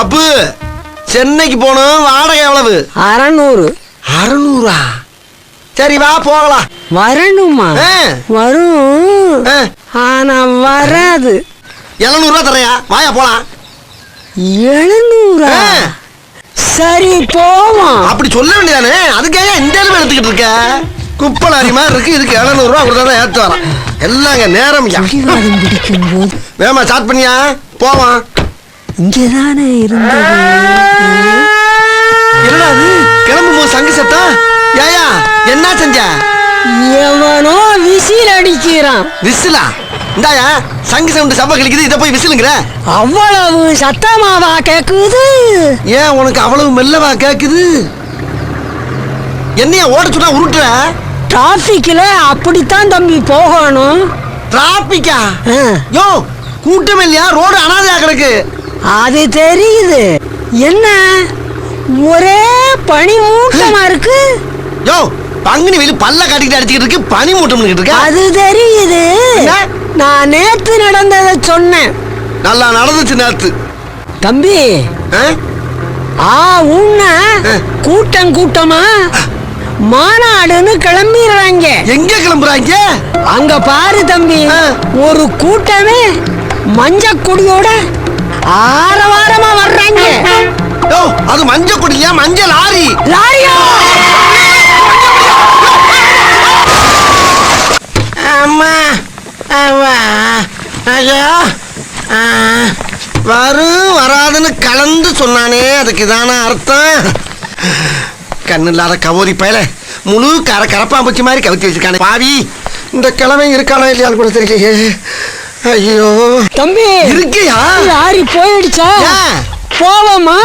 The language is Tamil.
அப்பு சென்னைக்கு போகணும் வாடகை எவ்வளவு? அறநூறு. அறுநூறா? சரி வா போகலாம். வரணுமா. வரும். ஆனா வராது. எழுநூறுவா தரையா வாயா போலாம். எழுநூறா. சரி போவோம். அப்படி சொல்ல வேண்டியதானே? அதுக்காக இந்த அளவு எடுத்துக்கிட்டு இருக்க? குப்பலாரி மாதிரி இருக்கு. இதுக்கு எழுநூறுவா கொடுத்தா தான் ஏற்று வரான். எல்லாங்க நேரம் வேமா ஸ்டார்ட் பண்ணியா? போவான் இங்கதானே இருந்தது. என்னடா அது? கிளம்பும் போது சங்கு சத்தம் ஏயா என்ன செஞ்ச? எவனோ விசில் அடிக்கிறான். விசிலா? இந்தாயா சங்கு சவுண்டு சப்ப கழிக்குது இதை போய் விசிலுங்கிற. அவ்வளவு சத்தமாவா கேக்குது? ஏன் உனக்கு அவ்வளவு மெல்லவா கேக்குது? என்னையா ஓட சொன்னா உருட்டுற? டிராபிக்ல அப்படித்தான் தம்பி போகணும். டிராபிக்கா ஆ, யோ கூட்டம் இல்லையா? ரோடு அனாதையா கிடக்கு. அது தெரியுது. என்ன? ஒரே பனி மூட்டமா இருக்கு யோ பங்குனி வெளி பல்ல காட்டிக்கிட்டு அடிச்சுக்கிட்டு இருக்கு பனி மூட்டம் இருக்கா. அது தெரியுது? நான் நேத்து நடந்ததை சொன்னேன். நல்லா நடந்துச்சு நேத்து. தம்பி ஆ? உன்ன. கூட்டம் கூட்டமா மாநாடுன்னு கிளம்பிடுறாங்க. எங்க கிளம்புறாங்க? அங்க பாரு தம்பி. ஒரு கூட்டமே மஞ்ச கொடியோட ஆரவாரமா வர்றாங்க. யோ அது மஞ்ச கொடியா? மஞ்சள் லாரி. லாரியா? அம்மா அம்மா ஐயா. வரும் வராதுன்னு கலந்து சொன்னானே அதுக்கு தானே அர்த்தம்? கண்ணு இல்லாத கவோரி பயல முழு கர கரப்பாம்பூச்சி மாதிரி கவித்து வச்சிருக்கானே. பாவி இந்த கிழமை இருக்கானா இல்லையான்னு கூட தெரியலையே. ஐயோ. தம்பி. இருக்கியா லாரி போயிடுச்சா? போவோமா